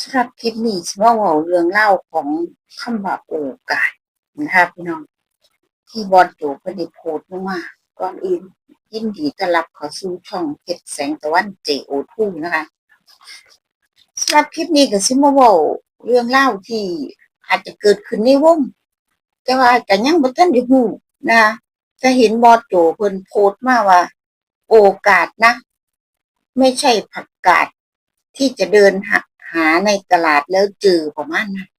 สำหรับคลิปนี้สิว่าเว้าเรื่องเล่าของคำว่าโอกาสนะคะพี่น้อง ที่บอลโจเพิ่นได้โพสต์ลงมาก่อนอื่นยินดีต้อนรับข้าสู่ช่องเพชรแสงตะวัน JO2 นะคะสำหรับคลิปนี้ก็สิมาเว้าเรื่องเล่าที่อาจจะเกิดขึ้นในวงแต่ว่าก็ยังบ่ทันได้ฮู้นะจะเห็นบอลโจเพิ่นโพสต์มาว่า โอกาสนะ ไม่ใช่ผักกาดที่จะเดินหา หาในตลาดแล้วเจอประมาณนั้น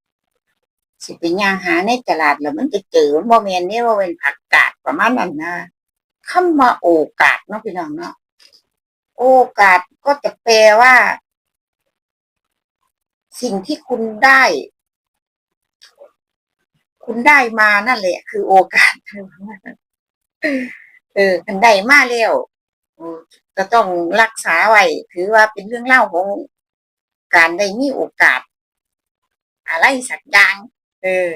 สิไปย่างหาในตลาดแล้วมันจะเจอมันบ่แม่นนี่ว่าเป็นผักกาดประมาณนั้นนะคำว่าโอกาสเนาะพี่น้องเนาะโอกาสก็จะแปลว่า สิ่งที่คุณได้ คุณได้มานั่นแหละ คือโอกาสเออคันได้มาแล้วก็ต้องรักษาไว้ถือว่าเป็นเรื่องเล่าของ การได้มีโอกาส อะไรสักอย่าง เออ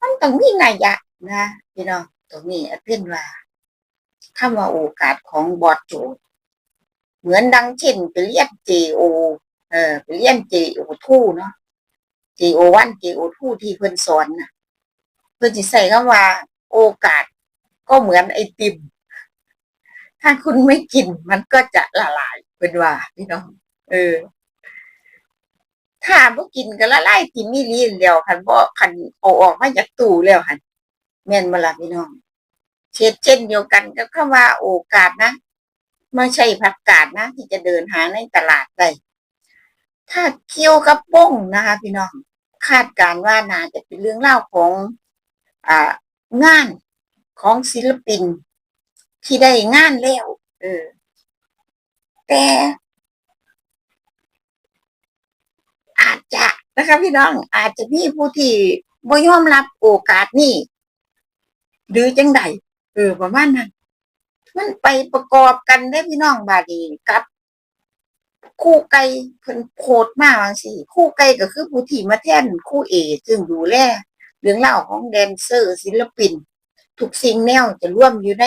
มันต้องมีนัยยะนะพี่น้องตรงนี้เป็นว่าคำว่าโอกาสของบอดโจทเหมือนดังเช่นไปเรียน JO เออไปเรียน JO2 เนาะ JO1 JO2 ที่เพิ่นสอนนะเพิ่นสิใส่คำว่า โอกาส ก็เหมือนไอติม ถ้าคุณไม่กินมันก็จะละลายเป็นว่าพี่น้องเออ ถ้าบ่กินก็ละลายที่มีลีนแล้วคันบ่คันเอาออกมาจากตู้แล้วหันแม่นบ่ล่ะพี่น้องเช่นเช่นเดียวกันกับคำว่าโอกาสนะไม่ใช่ผักกาดนะ ที่จะเดินหาในตลาดได้ถ้าเกี่ยวกับป้งนะคะ พี่น้องคาดการณ์ว่าน่าจะเป็นเรื่องเล่าของอ่างานของศิลปิน ที่ได้งานแล้วเออแต่ อาจจะนะคะพี่น้องอาจจะมีผู้ที่บ่ยอมรับโอกาสนี้หรือจังใดเออประมาณนั้นมันไปประกอบกันได้พี่น้องบาดนีกับ คู่ไก่เพิ่นโพดมากบางสิคู่ไก่ก็คือผู้ที่มาแท่นคู่เอซึ่งดูแลเรื่องเล่าของแดนเซอร์ศิลปินทุกสิ่งแนวจะร่วมอยู่ใน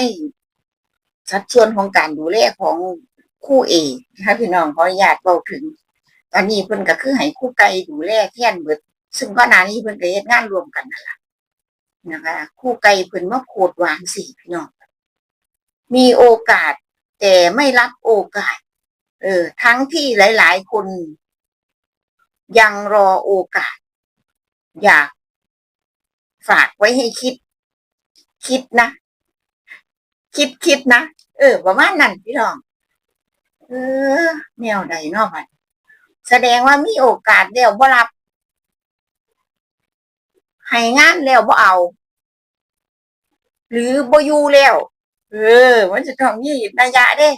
สัดส่วนของการดูแลของคู่เอนะคะพี่น้องขออนุญาตเบาถึง อันนี้เพิ่นก็คือให้คู่ไก่ดูแลแทนเบิด ซึ่งก่อนานี้เพิ่นก็เฮ็ดงานรวมกันนั่นแหละนะคะ คู่ไก่เพิ่นมาโคดวางสิพี่น้องมีโอกาสแต่ไม่รับโอกาส เออ ทั้งที่หลาย ๆ คน ยังรอโอกาส อยากฝากไว้ให้คิด คิดนะ คิดคิดนะ เออ ประมาณนั้นพี่น้อง เออ แนวใดนอกไป แสดงว่ามีโอกาสแล้วบ่รับให้งานแล้วบ่เอา หรือบ่อยู่แล้ว เออ มันจะต้องมีนัยยะเด้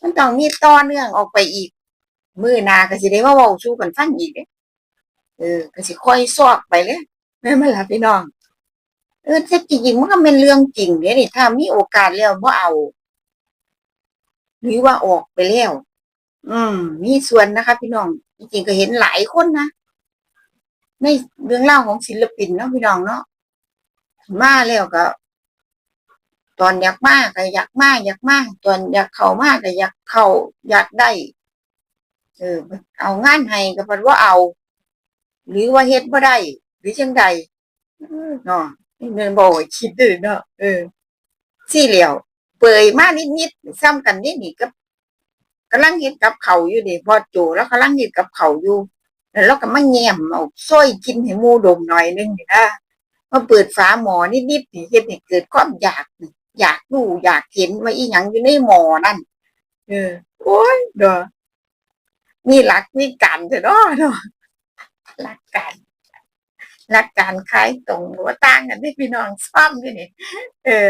มันต้องมีต่อเนื่องออกไปอีก มื้อนาก็สิได้มาเว้าสู่กันฟังอีกเด้เออก็สิค่อยซอกไปเลยแม่นบ่ล่ะพี่น้อง เออแต่จริงๆมันก็เป็นเรื่องจริงเด้นี่ถ้ามีโอกาสแล้วบ่เอา หรือว่าออกไปแล้ว อืม มีส่วนนะคะ พี่น้อง จริงๆก็เห็นหลายคนนะในเรื่องเล่าของศิลปินเนาะพี่น้องเนาะมาแล้วก็ ตอนอยากมาก็อยากมากอยากมากตอนอยากเข้ามาก็อยากเข้าอยากได้ เออ เอางานให้ก็เพิ่นว่าเอา หรือว่าเฮ็ดบ่ได้หรือจังใดเนาะนี่แม่นบ่คิดเด้อเนาะเออสี่เหลี่ยว เปยมานิดๆซ้ำกันนิดนี่ก็ กำลังเฮ็ดกับเขาอยู่นี่พอโจแล้วกำลังเฮ็ดกับเขาอยู่แล้วก็มาแง้มเอาซ้อยกินให้มูดมหน่อยนึงนะมาเปิดฝาหมอนิดๆนี่เฮ็ดให้เกิดความอยากอยากดูอยากเห็นว่าอีหยังอยู่ในหมอนั่นเออโอ้ยเด้อมีหลักมีการเถอะเนาะเนาะหลักการหลักการคล้ายตรงหรือว่าต่างกันที่พี่น้องซ่อมด้วยนี่เออ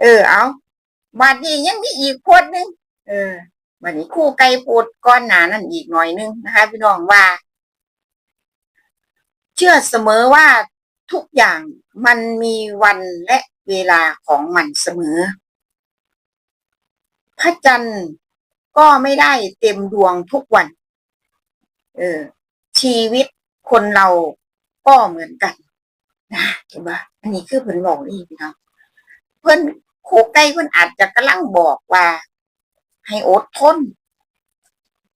เออ เอาบัดนี้ยังมีอีกโพดหนึงเออ วันนี้คู่ไก่โพดก้อนหนานั่นอีกหน่อยนึงนะคะ พี่น้องว่า เชื่อเสมอว่าทุกอย่างมันมีวันและเวลาของมันเสมอ พระจันทร์ก็ไม่ได้เต็มดวงทุกวัน เออ ชีวิตคนเราก็เหมือนกันนะเห็นปะอันนี้คือเพิ่นบอกนี่พี่น้องเพิ่นโคไก่เพิ่นอาจจะกำลังบอกว่า ให้อดทน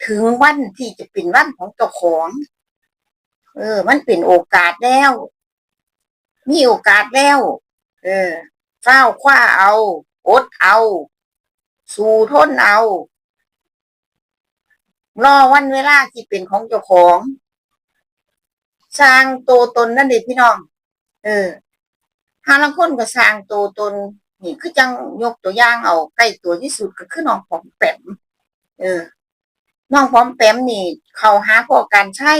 ถึงวันที่จะเป็นวันของเจ้าของ เออ มันเป็นโอกาสแล้ว มีโอกาสแล้ว เออเฝ้าคว้าเอา อดเอา สู่ทนเอา รอวันเวลาที่เป็นของเจ้าของสร้างตัวตนนั่นเองพี่น้อง เออหาลังคนก็สร้างตัวตน นี่คือจังยกตัวอย่างเอาใกล้ตัวที่สุดก็คือน้องผอมแปมเออน้องผอมแปมนี่ เขาหาพอการใช้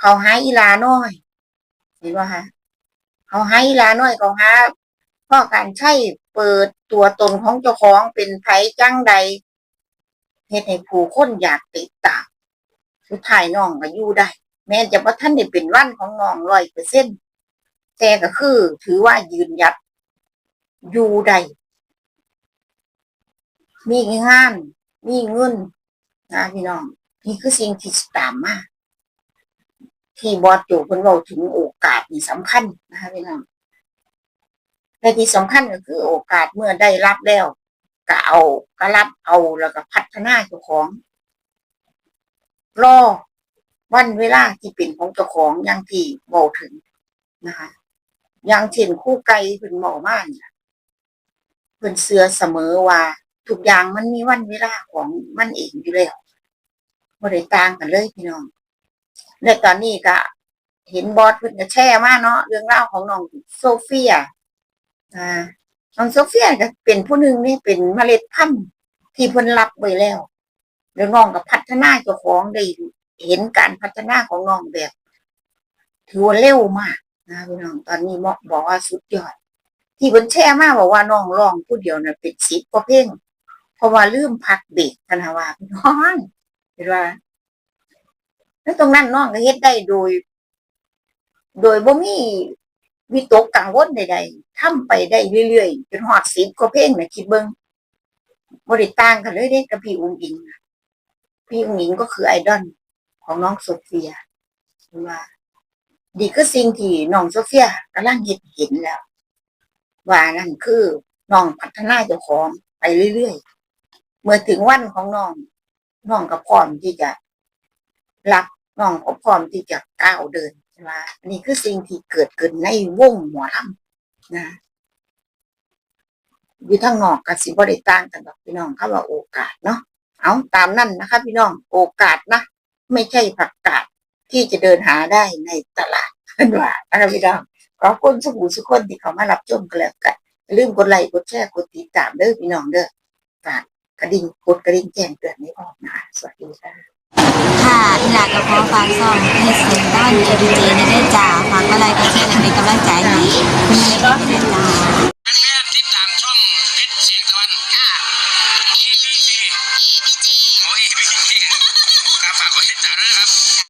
เขาหาอีลาน้อย เห็นว่าฮะเขาหาอีลาน้อยเขาหาพ่อการใช้เปิดตัวตนของเจ้าของเป็นไผจังใดเฮ็ดให้ผู้คนอยากติดตามสุดท้ายน้องก็อยู่ได้ แม้จะว่าท่านได้เป็นวันของน้องร้อยเปอร์เซ็นต์แต่ก็คือถือว่ายืนหยัด อยู่ได้มีงาน มีเงินนะพี่น้อง นี่คือสิ่งที่ตามมาที่บอสโจเพิ่นเว้าถึงโอกาสนี่สำคัญนะคะพี่น้องและที่สำคัญก็คือโอกาสเมื่อได้รับแล้วก็เอาก็รับเอาแล้วก็พัฒนาเจ้าของ รอวันเวลาที่เป็นของเจ้าของอย่างที่บอกถึงนะคะอย่างเช่นคู่ไก่เพิ่นบอมาเนี่ย เพิ่นเสือเสมอว่า ทุกอย่างมันมีวันเวลาของมันเองอยู่แล้วบ่ได้ต่างกันเลยพี่น้องและตอนนี้ก็เห็นบอสเพิ่นก็แช่มาเนาะเรื่องราวของน้องโซเฟีย อ่าน้องโซเฟียก็เป็นผู้หนึ่งนี่เป็นเมล็ดพันธุ์ที่เพิ่นรับไว้แล้วแล้วน้องก็พัฒนาเจ้าของได้เห็นการพัฒนาของน้องแบบถือว่าเร็วมากนะพี่น้องตอนนี้เหมาะบอกว่าสุดยอด ที่เพิ่นแช่มาบอกว่าน้องร้องผู้เดียวน่ะเป็นสิบกว่าเพลงเพราะว่าลืมพักเบรกพะนาว่าพี่น้องเห็นว่า แล้วตรงนั้นน้องก็เฮ็ดได้โดย โดยบ่มีวิตกกังวลใดๆทำไปได้เรื่อยๆจนฮอดสิบกว่าเพลงน่ะคิดเบิ่งบ่ได้ต่างกันเลยเด้กับพี่อุ้งอิงพี่อุ้งอิงก็คือไอดอลของน้องโซเฟียว่าดีคือสิ่งที่น้องโซเฟียกำลังเห็นเห็นแล้ว ว่านั่นคือน้องพัฒนาเจ้าของไปเรื่อยๆ เมื่อถึงวันของน้องน้องก็พร้อมที่จะรับน้องก็พร้อมที่จะก้าวเดินใช่ไหมนนี้คือสิ่งที่เกิดขึ้นในวงหมอลำนะอยู่ทางนอกกับสิบ่ได้ต่างกันดอกพี่น้องคำว่าโอกาสเนาะเอาตามนั่นนะคะ พี่น้องโอกาสนะไม่ใช่ผักกาดที่จะเดินหาได้ในตลาดกันว่านะครับพี่น้อง ขอคนสุขสุขคนที่เขามารับชมกันแล้วกันลืมกดไลค์กดแชร์กดติดตามเด้อพี่น้องเด้อฝากกระดิ่งกดกระดิ่งแจ้งเตือนให้ออกนะคะสวัสดีค่ะค่ะอีหลากระเพาะฝากซ่อมให้เสียงด้านเอดีเจในได้จ่าฝากอะไรก็แค่นั้นเป็นกำลังใจให้มีก็เป็นจ่จ่า